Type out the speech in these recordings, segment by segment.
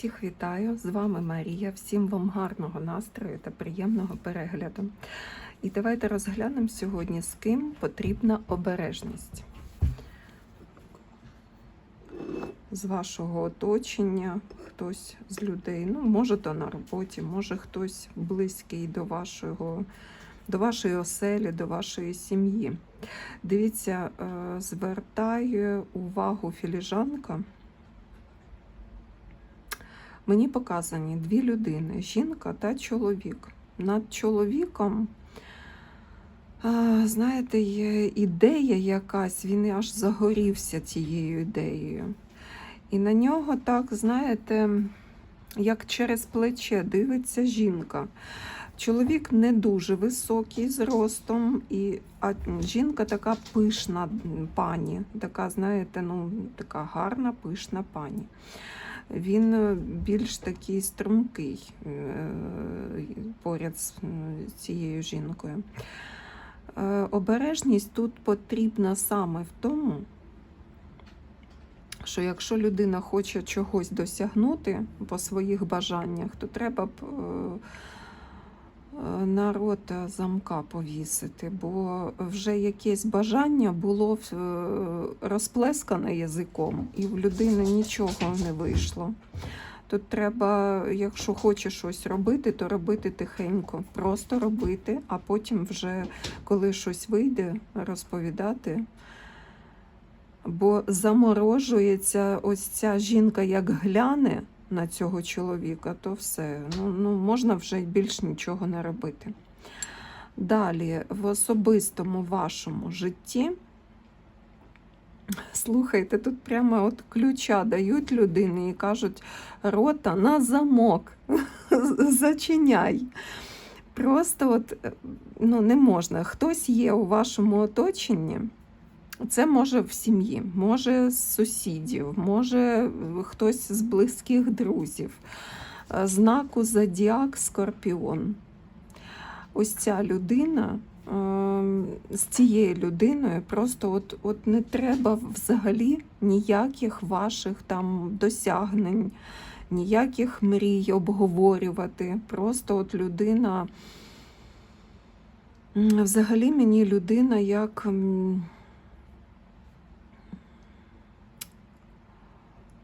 Всіх вітаю! З вами Марія. Всім вам гарного настрою та приємного перегляду. І давайте розглянемо сьогодні, з ким потрібна обережність. З вашого оточення, хтось з людей, ну, може, то на роботі, може хтось близький до вашого, до вашої оселі, до вашої сім'ї. Дивіться, е, звертає увагу філіжанка. Мені показані дві людини жінка та чоловік. Над чоловіком, знаєте, є ідея якась, він аж загорівся цією ідеєю. І на нього так, знаєте, як через плече дивиться жінка. Чоловік не дуже високий зростом, і, а жінка така пишна пані, така, знаєте, ну, така гарна, пишна пані він е, більш такий стрункий е, поряд з цією жінкою. Е, Обережність тут потрібна саме в тому, що якщо людина хоче чогось досягнути по своїх бажаннях, то треба б на рота замка повісити, бо вже якесь бажання було е, розплескане язиком, і в людини нічого не вийшло. Тут треба, якщо хочеш щось робити, то робити тихенько, просто робити, а потім вже, коли щось вийде, розповідати. Бо заморожується ось ця жінка, як гляне на цього чоловіка, то все. Ну, ну можна вже більш нічого не робити. Далі, в особистому вашому житті, слухайте, тут прямо от ключа дають людині і кажуть, рота на замок, зачиняй. Просто от, ну, не можна. Хтось є у вашому оточенні. Це може в сім'ї, може з сусідів, може хтось з близьких друзів. Е, Знаку Зодіак Скорпіон. Ось ця людина ем, з цією людиною просто от, от не треба взагалі ніяких ваших там досягнень, ніяких мрій обговорювати. Просто от людина. Взагалі мені людина як.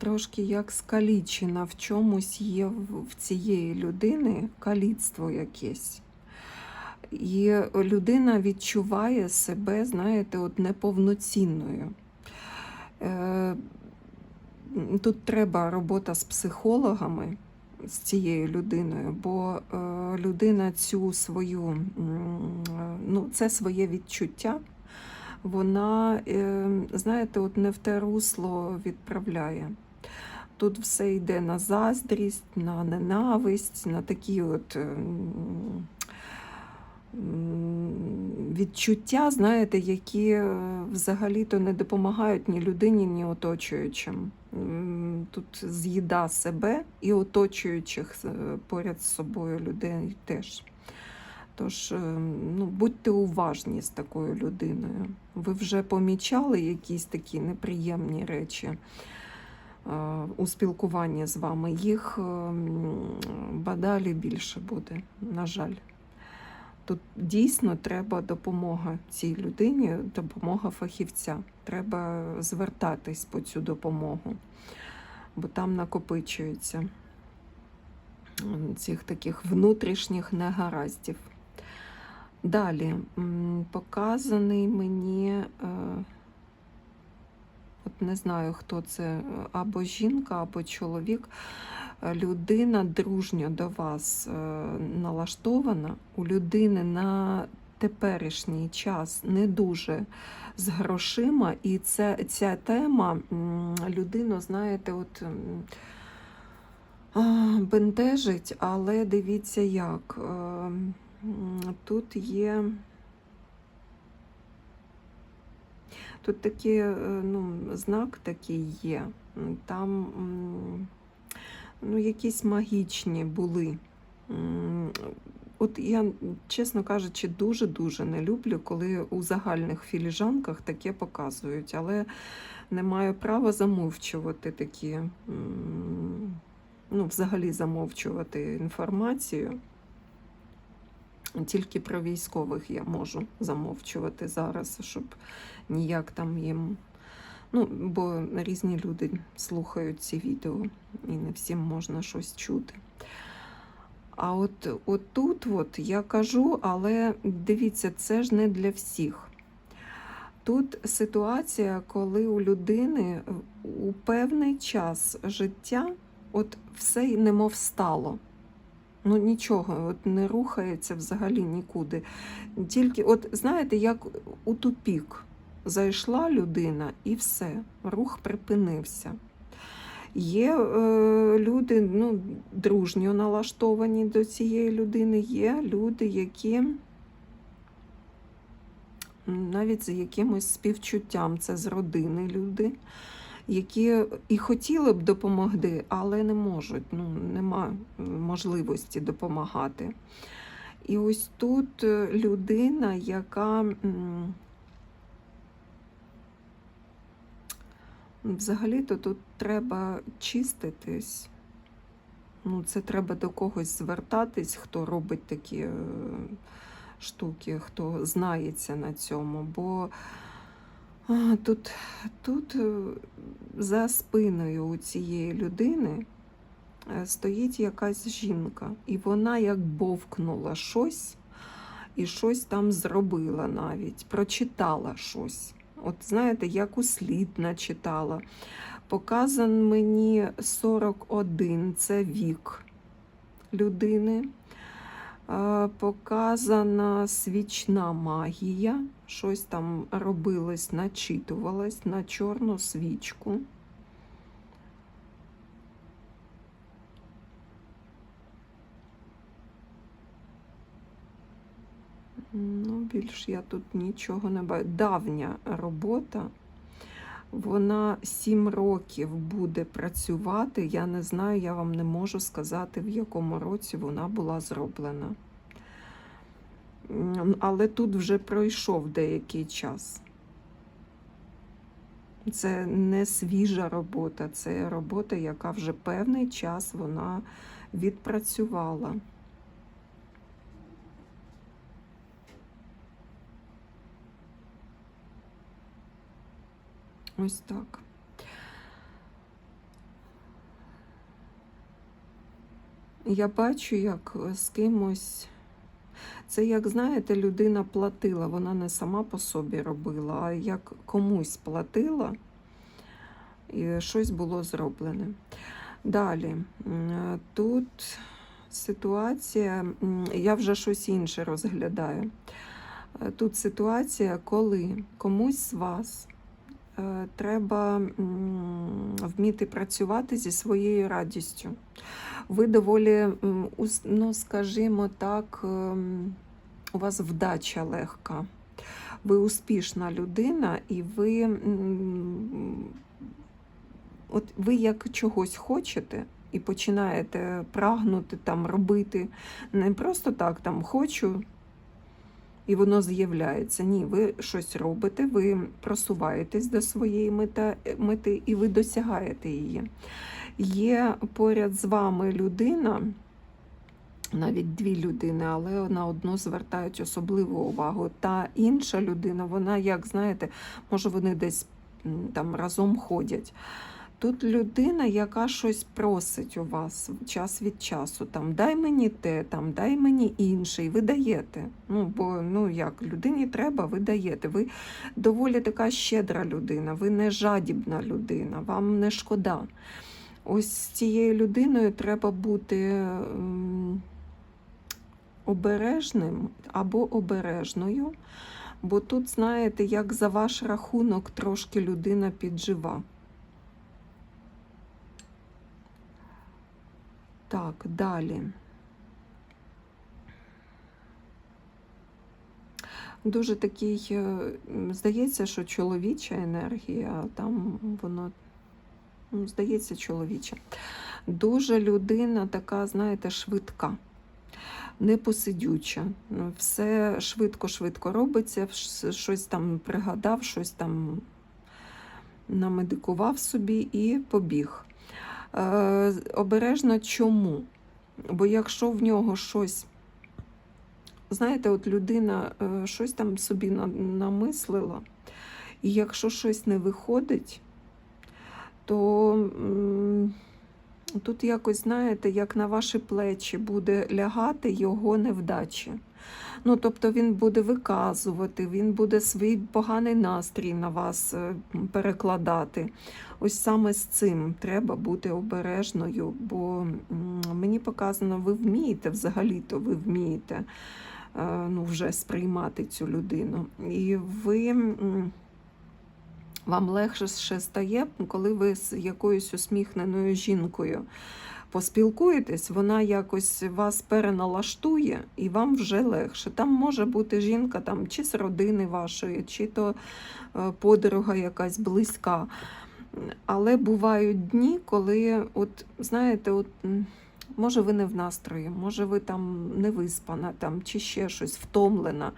Трошки як скалічена, в чомусь є в цієї людини каліцтво якесь. І людина відчуває себе, знаєте, от неповноцінною. Е, Тут треба робота з психологами, з цією людиною, бо е, людина цю свою, м, ну, це своє відчуття, вона, е, знаєте, от не в те русло відправляє. Тут все йде на заздрість, на ненависть, на такі от ем, відчуття, знаєте, які е, взагалі-то не допомагають ні людині, ні оточуючим. Тут з'їда себе і оточуючих е, поряд з собою людей теж. Тож, е, ну, будьте уважні з такою людиною. Ви вже помічали якісь такі неприємні речі у спілкуванні з вами. Їх ем, бадалі більше буде, на жаль. Тут дійсно треба допомога цій людині, допомога фахівця. Треба звертатись по цю допомогу, бо там накопичується цих таких внутрішніх негараздів. Далі показаний мені, е, от не знаю, хто це, е, або жінка, або чоловік. Е, Людина дружньо до вас е, налаштована. У людини на теперішній час не дуже з грошима, і це, ця тема людину, знаєте, от. Бентежить, але дивіться як. Тут є. Тут такий е, ну, знак такий є. Там ну, якісь магічні були. От я, чесно кажучи, дуже-дуже не люблю, коли у загальних філіжанках таке показують, але не маю права замовчувати такі ну, взагалі замовчувати інформацію. Тільки про військових я можу замовчувати зараз, щоб ніяк там їм. Ну, бо різні люди слухають ці відео, і не всім можна щось чути. А от, от тут от я кажу, але дивіться, це ж не для всіх. Тут ситуація, коли у людини у певний час життя от все немов стало. Ну нічого, от не рухається взагалі нікуди. Тільки, от знаєте, як у тупік зайшла людина і все, рух припинився. Є е, люди ну, дружньо налаштовані до цієї людини, є люди, які навіть з якимось співчуттям, це з родини люди, які і хотіли б допомогти, але не можуть, ну, нема можливості допомагати. І ось тут е, людина, яка взагалі-то тут треба чиститись. Ну, це треба до когось звертатись, хто робить такі е, штуки, хто знається на цьому. Бо тут, тут е, за спиною у цієї людини е, стоїть якась жінка, і вона як бовкнула щось і щось там зробила навіть, прочитала щось. От знаєте, як услід начитала. Показан мені 41 це вік людини. Показана свічна магія. Щось там робилось, начитувалось на чорну свічку. Ну, більш я тут нічого не бачу. Давня робота. Вона сім років буде працювати. Я не знаю, я вам не можу сказати, в якому році вона була зроблена. Але тут вже пройшов деякий час. Це не свіжа робота, це робота, яка вже певний час вона відпрацювала. Ось так. Я бачу, як з кимось. Це, як знаєте, людина платила, вона не сама по собі робила, а як комусь платила, і щось було зроблене. Далі, тут ситуація, я вже щось інше розглядаю. Е, Тут ситуація, коли комусь з вас треба вміти працювати зі своєю радістю. Ви доволі, ну, скажімо так, ем, у вас вдача легка. Ви успішна людина, і ви, от ви як чогось хочете. І починаєте прагнути там робити не просто так там хочу, і воно з'являється. Ні, ви щось робите, ви просуваєтесь до своєї мети і ви досягаєте її. Є поряд з вами людина, навіть дві людини, але на одну звертають особливу увагу. Та інша людина, вона, як знаєте, може, вони десь там разом ходять. Тут людина, яка щось просить у вас час від часу. Там дай мені те, там дай мені інше, і ви даєте. Ну, бо ну як людині треба, ви даєте. Ви доволі така щедра людина, ви не жадібна людина, вам не шкода. Ось з цією людиною треба бути ем, обережним або обережною, бо тут, знаєте, як за ваш рахунок трошки людина піджива. Так, далі. Дуже такий, е, здається, що чоловіча енергія, там воно, ну, здається, чоловіча. Дуже людина така, знаєте, швидка, непосидюча. Все швидко-швидко робиться, щось там пригадав, щось там намедикував собі і побіг. Е, Обережно чому? Бо якщо в нього щось, знаєте, от людина е, щось там собі на- намислила, і якщо щось не виходить, то тут якось, знаєте, як на ваші плечі буде лягати його невдачі. Ну, тобто він буде виказувати, він буде свій поганий настрій на вас е, перекладати. Ось саме з цим треба бути обережною, бо мені показано, ви вмієте взагалі-то ви вмієте е, ну, вже сприймати цю людину. І ви. Вам легше ще стає, коли ви з якоюсь усміхненою жінкою поспілкуєтесь, вона якось вас переналаштує, і вам вже легше. Там може бути жінка там, чи з родини вашої, чи то е, подруга якась близька. Але бувають дні, коли, от, знаєте, от, може ви не в настрої, може ви там не виспана, там, чи ще щось втомлена.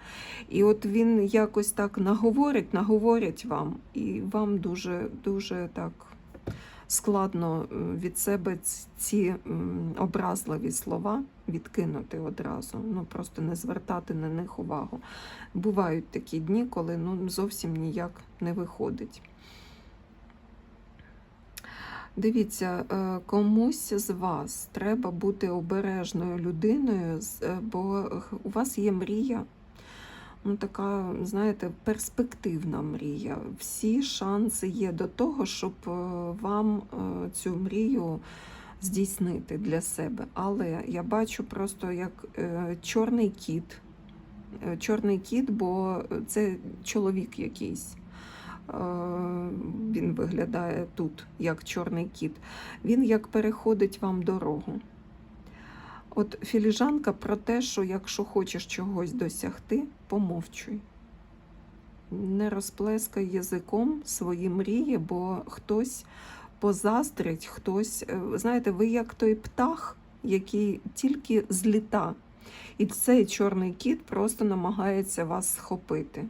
І от він якось так наговорить, наговорять вам, і вам дуже, дуже так складно е, від себе ці образливі слова відкинути одразу, ну просто не звертати на них увагу. Бувають такі дні, коли ну, зовсім ніяк не виходить. Дивіться, е, комусь з вас треба бути обережною людиною, е, бо у вас є мрія, ну така, знаєте, перспективна мрія. Всі шанси є до того, щоб е, вам е, цю мрію здійснити для себе. Але я бачу просто як е, чорний кіт. Чорний кіт, бо це чоловік якийсь. Він виглядає тут як чорний кіт. Він як переходить вам дорогу. От філіжанка про те, що якщо хочеш чогось досягти, помовчуй. Не розплескай язиком свої мрії, бо хтось позаздрить, хтось. е, Знаєте, ви як той птах, який тільки зліта. І цей чорний кіт просто намагається вас схопити.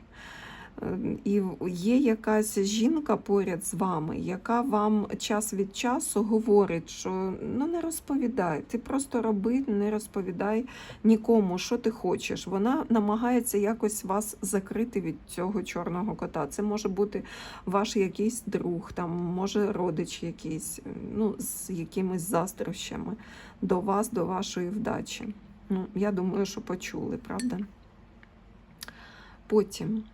І є якась жінка поряд з вами, яка вам час від часу говорить, що ну не розповідай, ти просто роби, не розповідай нікому, що ти хочеш. Вона намагається якось вас закрити від цього чорного кота. Це може бути ваш якийсь друг, там може родич якийсь, ну з якимись заздрощами до вас, до вашої вдачі. Ну, я думаю, що почули, правда? Потім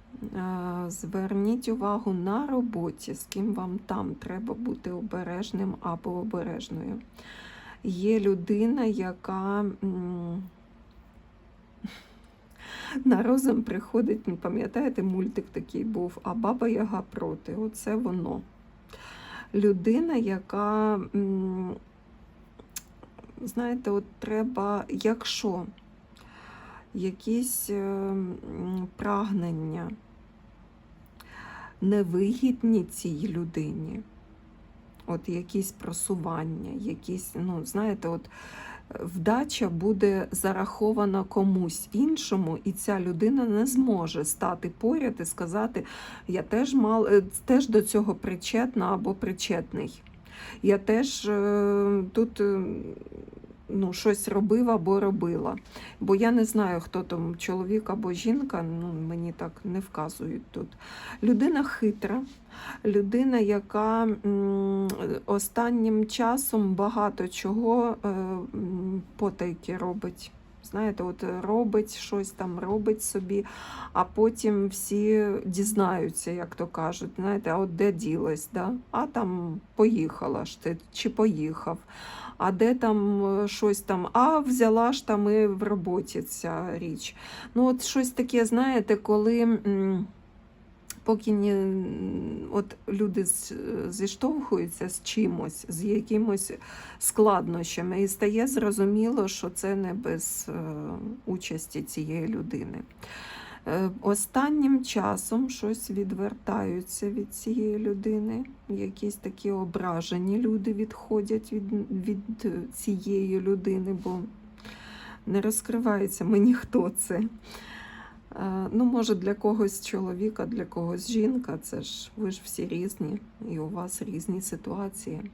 зверніть увагу на роботі, з ким вам там треба бути обережним або обережною. Є людина, яка на розум приходить, ну, пам'ятаєте, мультик такий був, а баба Яга проти. Оце воно. Людина, яка, знаєте, от треба, якщо якісь е, прагнення невигідні цій людині, от якісь просування, якісь, ну, знаєте, от е, вдача буде зарахована комусь іншому, і ця людина не зможе стати поряд і сказати, я теж мал, е, теж до цього причетна або причетний. Я теж тут ну, щось робив або робила. Бо я не знаю, хто там чоловік або жінка, ну, мені так не вказують тут. Людина хитра, людина, яка останнім часом багато чого е, потайки робить. Знаєте, от робить щось там, робить собі, а потім всі дізнаються, як то кажуть, знаєте, а от де ділась, да? а там поїхала ж ти, чи поїхав, а де там е, щось там, а взяла ж там і в роботі ця річ. Ну, от щось таке, знаєте, коли. Поки не, от люди зіштовхуються з чимось, з якимось складнощами, і стає зрозуміло, що це не без е, участі цієї людини. Е, Останнім часом щось відвертаються від цієї людини, якісь такі ображені люди відходять від, від цієї людини, бо не розкривається мені, хто це. Ну, може, для когось чоловіка, для когось жінка, це ж ви ж всі різні, і у вас різні ситуації.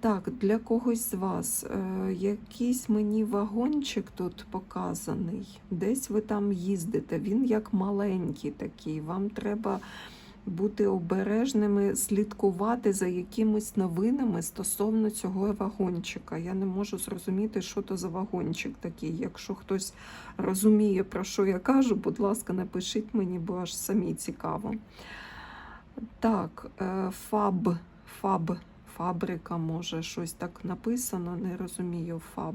Так, для когось з вас е, якийсь мені вагончик тут показаний. Десь ви там їздите. Він як маленький такий. Вам треба бути обережними, слідкувати за якимись новинами стосовно цього вагончика. Я не можу зрозуміти, що то за вагончик такий. Якщо хтось розуміє, про що я кажу, будь ласка, напишіть мені, бо аж самі цікаво. Так, е, фаб, фаб, фабрика, може, щось так написано, не розумію фаб.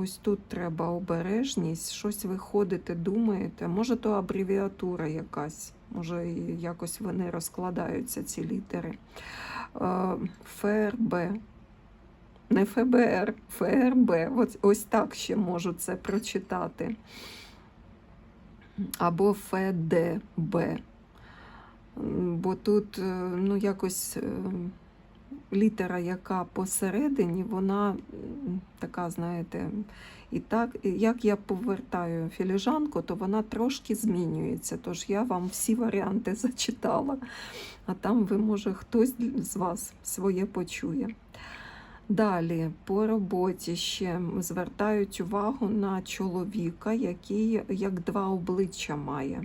Ось тут треба обережність, щось ви ходите, думаєте. Може, то абревіатура якась, може, якось вони розкладаються, ці літери. Е, ФРБ. Не ФБР, ФРБ. Ось, ось так ще можу це прочитати. Або ФДБ. Бо тут е, ну, якось е, літера, яка посередині, вона така, знаєте, і так, як я повертаю філіжанку, то вона трошки змінюється. Тож я вам всі варіанти зачитала, а там ви, може, хтось з вас своє почує. Далі по роботі ще звертають увагу на чоловіка, який як два обличчя має.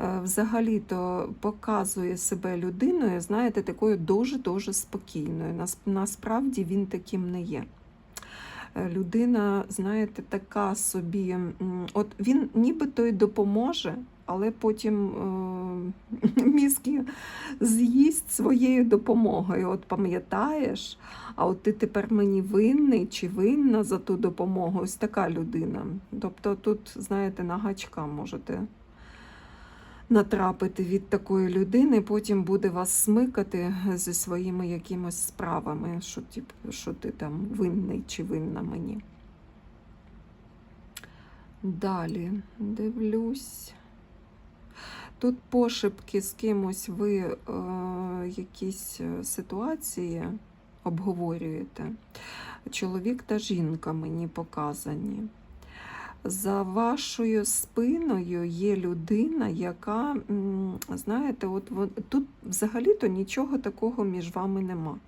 Е, Взагалі-то показує себе людиною, знаєте, такою дуже-дуже спокійною. Нас- Насправді він таким не є. Е, Людина, знаєте, така собі, от він нібито й допоможе, але потім е, мізки з'їсть своєю допомогою. От пам'ятаєш, а от ти тепер мені винний чи винна за ту допомогу. Ось така людина. Тобто тут, знаєте, на гачка можете натрапити від такої людини, потім буде вас смикати зі своїми якимось справами, що, тип, що ти там винний чи винна мені. Далі дивлюсь. Тут пошепки з кимось ви е, якісь е, ситуації обговорюєте. Чоловік та жінка мені показані. За вашою спиною є людина, яка, знаєте, от тут взагалі-то нічого такого між вами нема.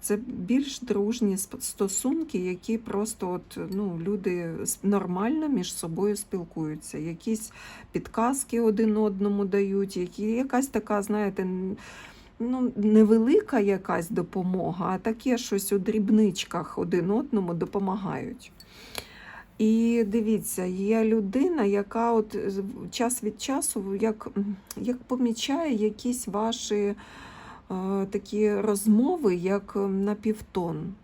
Це більш дружні стосунки, які просто от, ну, люди нормально між собою спілкуються, якісь підказки один одному дають, які, якась така, знаєте, ну, невелика якась допомога, а таке щось у дрібничках один одному допомагають. І дивіться, є людина, яка от час від часу як, як помічає якісь ваші е, такі розмови, як на півтон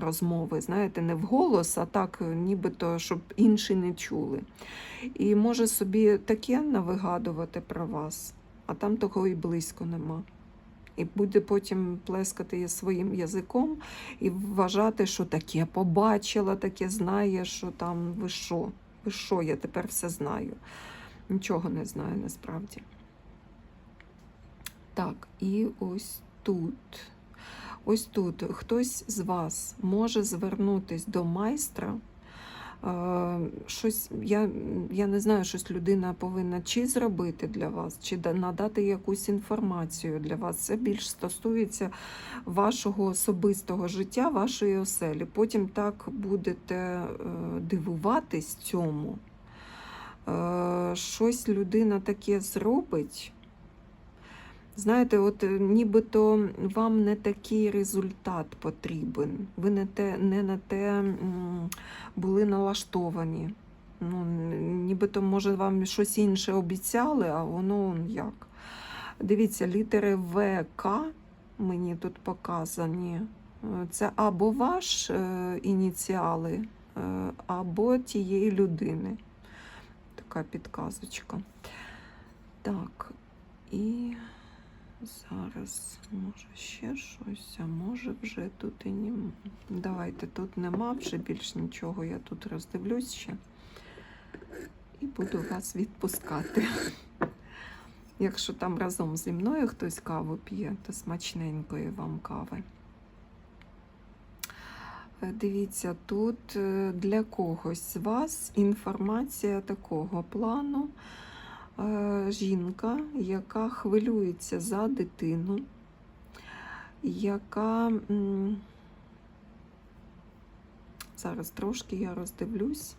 розмови, знаєте, не вголос, а так, е, нібито, щоб інші не чули. І може собі таке навигадувати про вас, а там того і близько нема. І буде потім плескати своїм язиком і вважати, що таке побачила, таке знає, що там ви що, ви що, я тепер все знаю. Нічого не знаю насправді. Так, і ось тут. Ось тут хтось з вас може звернутись до майстра. Щось, я, я не знаю, щось людина повинна чи зробити для вас, чи надати якусь інформацію для вас. Це більш стосується вашого особистого життя, вашої оселі. Потім так будете е, дивуватись цьому. Е, Щось людина таке зробить. Знаєте, от е, нібито вам не такий результат потрібен. Ви не, те, не на те були налаштовані. Ну, нібито, може, вам щось інше обіцяли, а воно як. Дивіться, літери В, К мені тут показані. Це або ваш е, ініціали, е, або тієї людини. Така підказочка. Так, і зараз може ще щось, а може вже тут і ні. Давайте тут нема вже більш нічого. Я тут роздивлюсь ще і буду вас відпускати. Якщо там разом зі мною хтось каву п'є, то смачненької вам кави. Е, Дивіться, тут е, для когось з вас інформація такого плану. Е, Жінка, яка хвилюється за дитину, яка Зараз трошки я роздивлюсь.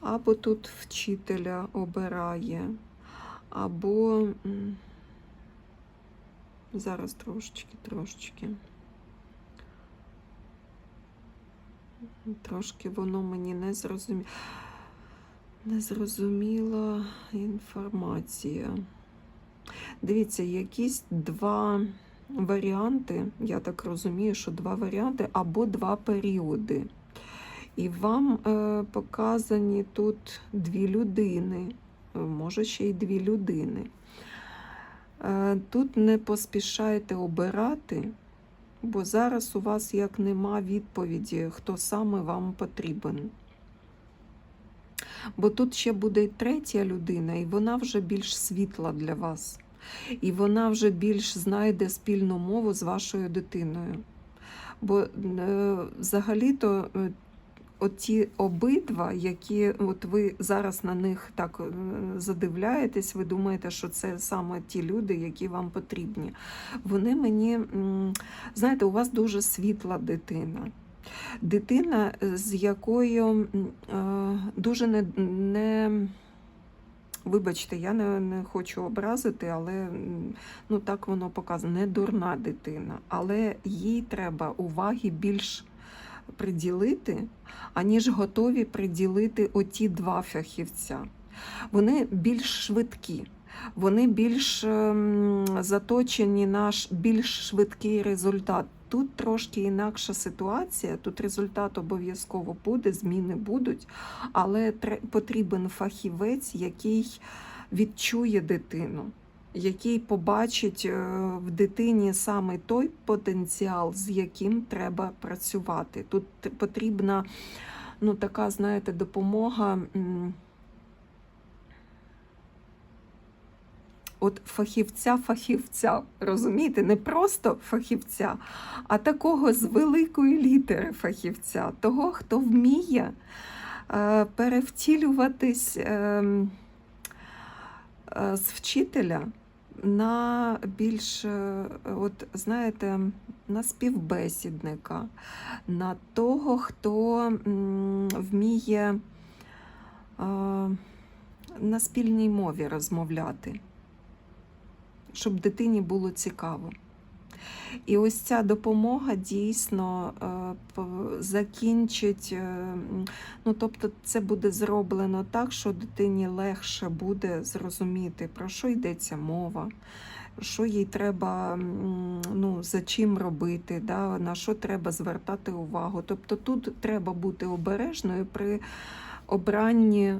Або тут вчителя обирає, або зараз трошечки, трошечки. Трошки воно мені не зрозуміло. Незрозуміла інформація. Дивіться, якісь два варіанти, я так розумію, що два варіанти або два періоди. І вам е, показані тут дві людини, е, може ще й дві людини. Е, тут не поспішайте обирати, бо зараз у вас як нема відповіді, хто саме вам потрібен. Бо тут ще буде й третя людина, і вона вже більш світла для вас. І вона вже більш знайде спільну мову з вашою дитиною. Бо е, взагалі-то е, оті обидва, які от ви зараз на них так е, задивляєтесь, ви думаєте, що це саме ті люди, які вам потрібні. Вони мені, знаєте, у вас дуже світла дитина. Дитина, е, з якою е, дуже не, не вибачте, я не, не хочу образити, але ну, так воно показано, не дурна дитина, але їй треба уваги більш приділити, аніж готові приділити оті два фахівця. Вони більш швидкі. Вони більш ем, заточені на більш швидкий результат. Тут трошки інакша ситуація. Тут результат обов'язково буде, зміни будуть, але потрібен фахівець, який відчує дитину, який побачить е, в дитині саме той потенціал, з яким треба працювати. Тут потрібна ну, така, знаєте, допомога. От фахівця-фахівця, розумієте, не просто фахівця, а такого з великої літери фахівця, того, хто вміє е, перевтілюватись е, е, з вчителя на більш, е, от знаєте, на співбесідника, на того, хто вміє е, на спільній мові розмовляти щоб дитині було цікаво. І ось ця допомога дійсно е, закінчить, е, ну тобто це буде зроблено так, що дитині легше буде зрозуміти, про що йдеться мова, що їй треба, ну, за чим робити, да, на що треба звертати увагу. Тобто тут треба бути обережною при обранні.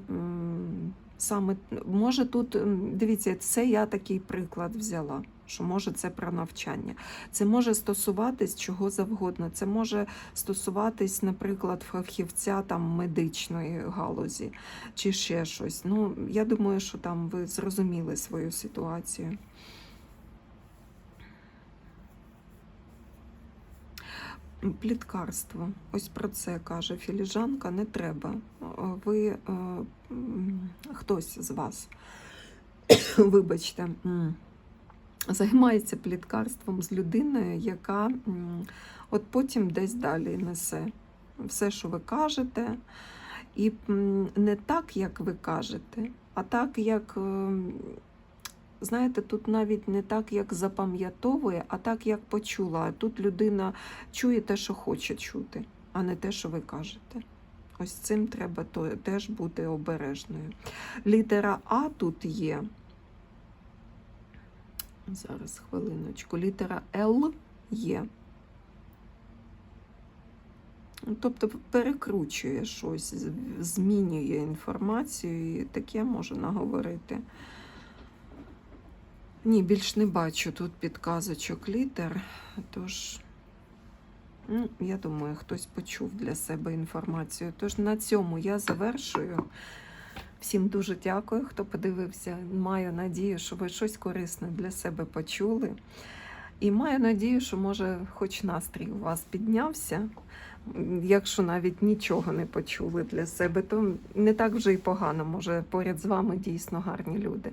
Саме може тут дивіться, це я такий приклад взяла. Що може це про навчання. Це може стосуватись чого завгодно. Це може стосуватись, наприклад, фахівця там медичної галузі чи ще щось. Ну, я думаю, що там ви зрозуміли свою ситуацію. Пліткарство. Ось про це каже філіжанка, не треба. Ви е, хтось з вас, вибачте, займається пліткарством з людиною, яка от потім десь далі несе все, що ви кажете, і не так, як ви кажете, а так, як. Знаєте, тут навіть не так, як запам'ятовує, а так, як почула. Тут людина чує те, що хоче чути, а не те, що ви кажете. Ось цим треба теж бути обережною. Літера А тут є. Зараз хвилиночку. Літера Л є. Тобто перекручує щось, змінює інформацію і таке може наговорити. Ні, більш не бачу тут підказочок літер, тож, ну, я думаю, хтось почув для себе інформацію. Тож на цьому я завершую. Всім дуже дякую, хто подивився. Маю надію, що ви щось корисне для себе почули. І маю надію, що може, хоч настрій у вас піднявся. Якщо навіть нічого не почули для себе, то не так вже й погано. Може, поряд з вами дійсно гарні люди.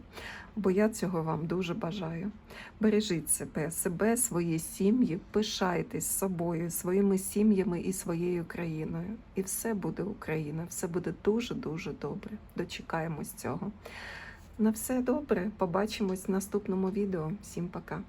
Бо я цього вам дуже бажаю. Бережіть себе, себе, свої сім'ї, пишайтесь собою, своїми сім'ями і своєю країною. І все буде Україна, все буде дуже дуже добре. Дочекаємось цього. На все добре. Побачимось в наступному відео. Всім пока.